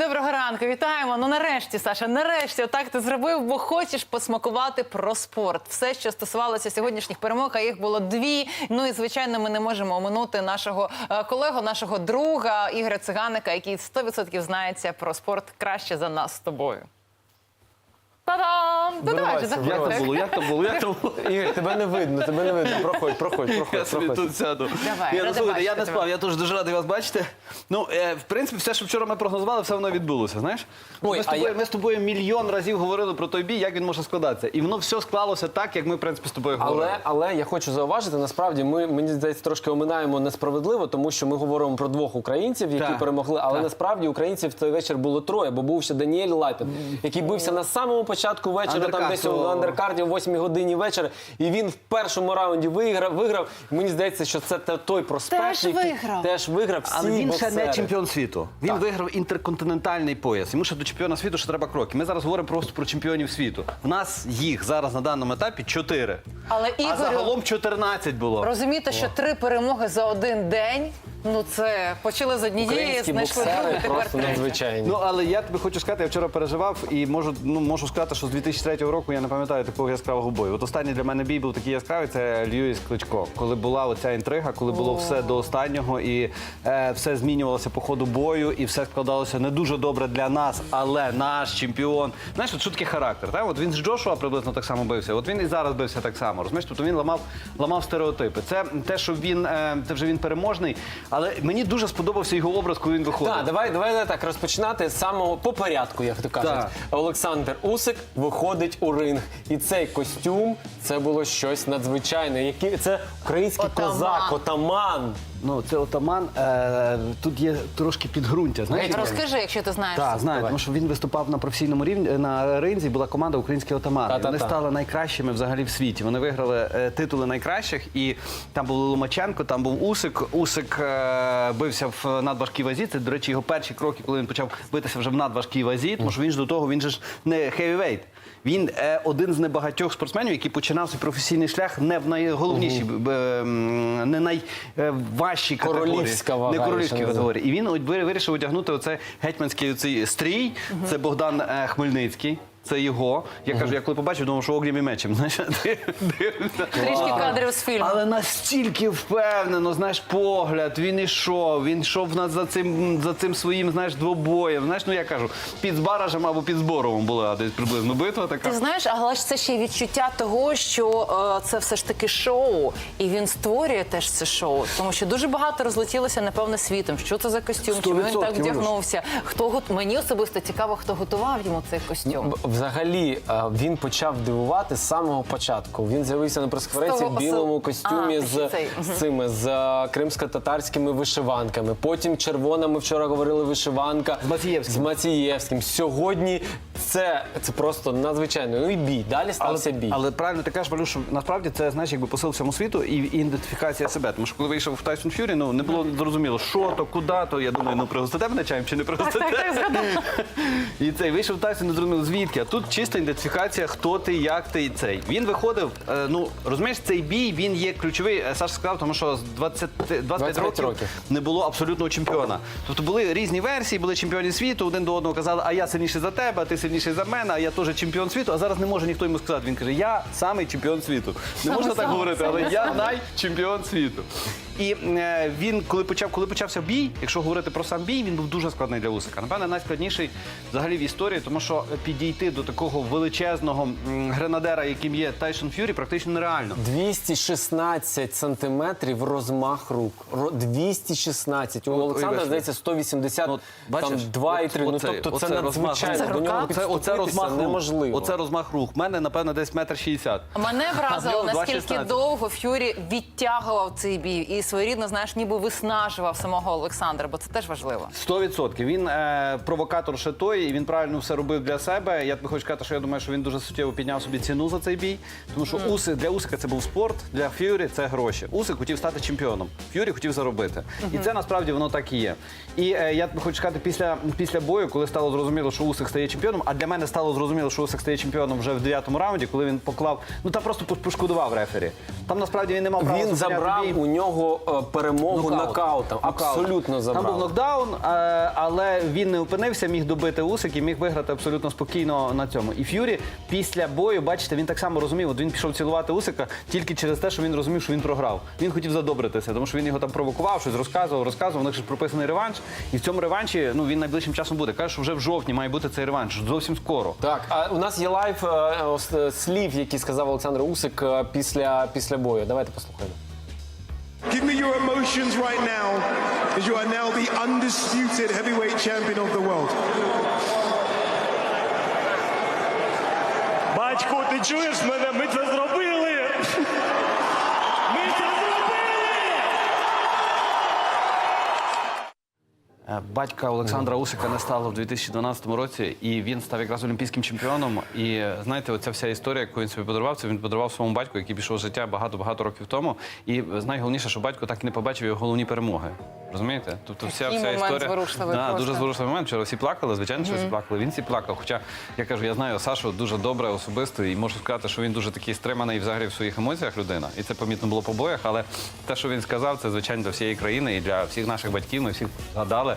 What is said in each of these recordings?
Доброго ранку, вітаємо. Ну нарешті, Саша, нарешті, отак ти зробив, бо хочеш посмакувати про спорт. Все, що стосувалося сьогоднішніх перемог, а їх було дві. Ну і звичайно, ми не можемо оминути нашого е, колегу, нашого друга Ігоря Циганика, який 100% знається про спорт краще за нас з тобою. Та-дам! Ну, давай же, Як то було? Як то було? Як то було? Ігор, тебе не видно, тебе не видно. Проходь, проходь, Я проходь, собі проходь. тут сяду. Давай, Ні, ну, слухайте, я бачити не тебе. спав, я теж дуже радий вас бачити. Ну, е, в принципі, все, що вчора ми прогнозували, все воно відбулося. Знаєш? Ой, ми, з а тобою, я- ми з тобою мільйон разів говорили про той бій, як він може складатися. І воно все склалося так, як ми, в принципі, з тобою говорили. Але, але я хочу зауважити, насправді ми мені здається трошки оминаємо несправедливо, тому що ми говоримо про двох українців, які Так, перемогли. Але так. насправді українців в той вечір було троє, бо був ще Даніель Лапін, який бився на самому початку вечора, там десь у о. андеркарді о 8 годині вечора. І він в першому раунді виграв. Виграв. Мені здається, що це той проспект, Теж який виграв. теж виграв. Всі Але він ще не чемпіон світу. Він Так. виграв інтерконтинентальний пояс. Йому ще до чемпіона світу ще треба кроки. Ми зараз говоримо просто про чемпіонів світу. У нас їх зараз на даному етапі чотири. Але А загалом 14 було. розумієте, що три перемоги за один день. Ну це почали з однієї, Українські знайшли другу, боксери тепер просто надзвичайні. Ну але я тобі хочу сказати, я вчора переживав і можу ну можу сказати, що з 2003 року я не пам'ятаю такого яскравого бою. От останній для мене бій був такий яскравий. Це Льюіс Кличко. Коли була оця інтрига, коли було все до останнього, і е, все змінювалося по ходу бою, і все складалося не дуже добре для нас, але наш чемпіон. Знаєш, от таке характер. Так? От він з Джошуа приблизно так само бився. От він і зараз бився так само. Розумієш? Тобто він ламав, ламав стереотипи. Це те, що він е, це вже він переможний. Але мені дуже сподобався його образ, коли він виходить. Так, давай, давай так розпочинати з самого по порядку, як то кажуть. Так. Олександр Усик виходить у ринг. І цей костюм це було щось надзвичайне. Який це український Отаман. козак, отаман. Ну, це отаман. Е, тут є трошки підґрунтя. Знаєш? Розкажи, якщо ти знаєш. Так, знаю, тому що він виступав на професійному рівні на ринзі. Була команда Український отаман. Та-та-та. Вони стали найкращими взагалі в світі. Вони виграли е, титули найкращих. І там був Ломаченко, там був Усик. Усик е, бився в надважкій вазі. Це, до речі, його перші кроки, коли він почав битися вже в надважкій вазі. Тому що він ж до того, він же ж не хевівейт. Він е, один з небагатьох спортсменів, який починав свій професійний шлях не в найголовнішій, б- е, не найважчій категорії. Королівська вага, не ще королівській категорії. І він от вирішив одягнути оцей гетьманський оцей стрій. Це Богдан е, Хмельницький. Це його. Я кажу, я коли побачив, думав, що огнім і мечем. Знаєш. Трішки кадрів з фільму. Але настільки впевнено, знаєш, погляд, він ішов, він йшов на- за цим, за цим своїм, знаєш, двобоєм. Знаєш, ну я кажу, під Збаражем або під Зборовом була десь приблизно битва така. Ти знаєш, але ж це ще й відчуття того, що е, це все ж таки шоу, і він створює теж це шоу. Тому що дуже багато розлетілося, напевно, світом. Що це за костюм? Чому він так вдягнувся? Хто гот- мені особисто цікаво, хто готував йому цей костюм. Взагалі е, він почав дивувати з самого початку. Він з'явився на прес-конференції в білому костюмі А, з, з цими з е, кримсько-татарськими вишиванками. Потім червона. Ми вчора говорили вишиванка З Мацієвським. З Мацієвським. Сьогодні це, це просто надзвичайно. Ну і бій. Далі стався бій. Але правильно ти кажеш, Валю, що насправді це знаєш, якби посил всьому світу і ідентифікація себе. Тому що коли вийшов в Тайсон Фюрі, ну не було зрозуміло, що то, куди то. Я думаю, ну пригостите мене чаєм чи не пригостите. Так, так, згадала. І цей вийшов в Тайсон, не зрозуміло звідки. А тут чиста ідентифікація, хто ти, як ти і цей. Він виходив. е, ну розумієш, цей бій він є ключовий. е, Саша сказав, тому що з 20, 25 25 років, років. не було абсолютного чемпіона. Тобто були різні версії, були чемпіони світу. Один до одного казали, а я сильніший за тебе, а ти сильніший за мене, а я теж чемпіон світу. А зараз не може ніхто йому сказати. Він каже, я самий чемпіон світу. Не можна так говорити, але я найчемпіон світу. І е, він, коли почав, коли почався бій, якщо говорити про сам бій, він був дуже складний для Усика. Напевне, найскладніший взагалі в історії, тому що підійти до такого величезного гренадера, яким є Тайсон Ф'юрі, практично нереально. 216 сантиметрів розмах рук. Ро- 216. У От, Олександра, здається, 180, Ну, от там бачиш, 2,3. Ну, оце- тобто це оце розмах надзвичайно. До нього Це- Оце, розмах рук. неможливо. Оце розмах рук. У мене, напевно, десь метр шістдесят. Мене вразило, нього наскільки довго Ф'юрі відтягував цей бій і своєрідно, знаєш, ніби виснажував самого Олександра, бо це теж важливо. Сто відсотків. Він е, провокатор ще той, і він правильно все робив для себе. Я тобі хочу сказати, що я думаю, що він дуже суттєво підняв собі ціну за цей бій. Тому що Уси для Усика це був спорт, для Ф'юрі це гроші. Усик хотів стати чемпіоном. Ф'юрі хотів заробити. І це насправді воно так і є. І е, я тобі хочу сказати, після, після бою, коли стало зрозуміло, що Усик стає чемпіоном, а для мене стало зрозуміло, що Усик стає чемпіоном вже в дев'ятому раунді, коли він поклав, ну там просто пошкодував рефері. Там насправді він не мав права Він зупиняти забрав бій. у нього про е, перемогу Нокаут. нокаутом. Абсолютно забрали. Там був нокдаун, е, але він не опинився, міг добити Усик і міг виграти абсолютно спокійно на цьому. І Ф'юрі після бою, бачите, він так само розумів. От він пішов цілувати Усика тільки через те, що він розумів, що він програв. Він хотів задобритися, тому що він його там провокував, щось розказував, розказував. У них ж прописаний реванш. І в цьому реванші ну він найближчим часом буде. Каже, що вже в жовтні має бути цей реванш. Зовсім скоро. Так, а у нас є лайв е, е, слів, які сказав Олександр Усик е, після, після бою. Давайте послухаємо. Give me your emotions right now, as you are now the undisputed heavyweight champion of the world. Батько, ти чуєш мене? Ми це зробили! Батька Олександра Усика не стало в 2012 році, і він став якраз олімпійським чемпіоном. І е, знаєте, оця вся історія, яку він собі подарував, це він подарував своєму батьку, який пішов з життя багато-багато років тому. І е, найголовніше, що батько так і не побачив його головні перемоги. Розумієте? Тобто вся, вся історія зворушливий да, просто. дуже зворушливий момент. Вчора всі плакали, звичайно, що всі плакали. Він всі плакав. Хоча я кажу, я знаю Сашу дуже добре особисто, і можу сказати, що він дуже такий стриманий взагалі в своїх емоціях людина. І це помітно було по боях. Але те, що він сказав, це звичайно для всієї країни і для всіх наших батьків. Ми всіх згадали.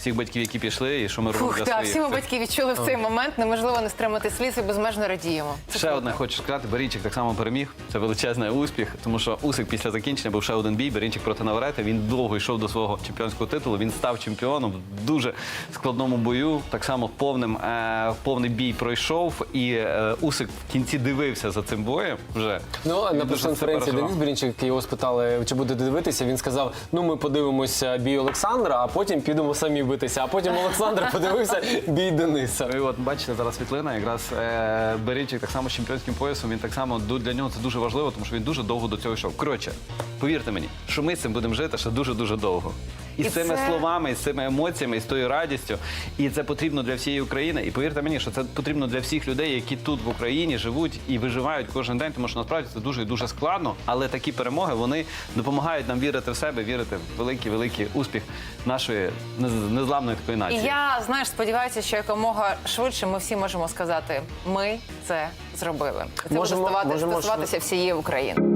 Всіх батьків, які пішли, і що ми робимо Фух, для так, своїх. всі ми Це- батьки відчули в цей момент. Неможливо не стримати сліз і безмежно радіємо. Це Ще одне хочу сказати, Берінчик так само переміг. Це величезний успіх, тому що Усик після закінчення був ще один бій. Берінчик проти Наварети. Він довго йшов до свого чемпіонського титулу. Він став чемпіоном в дуже складному бою. Так само повним е, повний бій пройшов. І е, Усик в кінці дивився за цим боєм. Вже Ну, Він на дуже це прес-конференції переживав. Денис Брінчик його спитали, чи буде дивитися. Він сказав: ну ми подивимося бій Олександра, а потім підемо самі битися. А потім Олександр подивився бій Дениса. І от бачите зараз світлина, якраз е, Берінчик так само з чемпіонським поясом. Він так само ду- для нього це дуже важливо, тому що він дуже довго до цього йшов. Коротше, повірте мені, що ми з цим будемо жити ще дуже дуже довго. І, І з цими це- словами, і з цими емоціями, і з тою радістю. І це потрібно для всієї України. І повірте мені, що це потрібно для всіх людей, які тут в Україні живуть і виживають кожен день, тому що насправді це дуже і дуже складно. Але такі перемоги вони допомагають нам вірити в себе, вірити в великий великий успіх нашої нез- незламної такої І нації. я знаєш, сподіваюся, що якомога швидше ми всі можемо сказати, ми це зробили. Це Можемо- буде ставати- можемо стосуватися всієї України.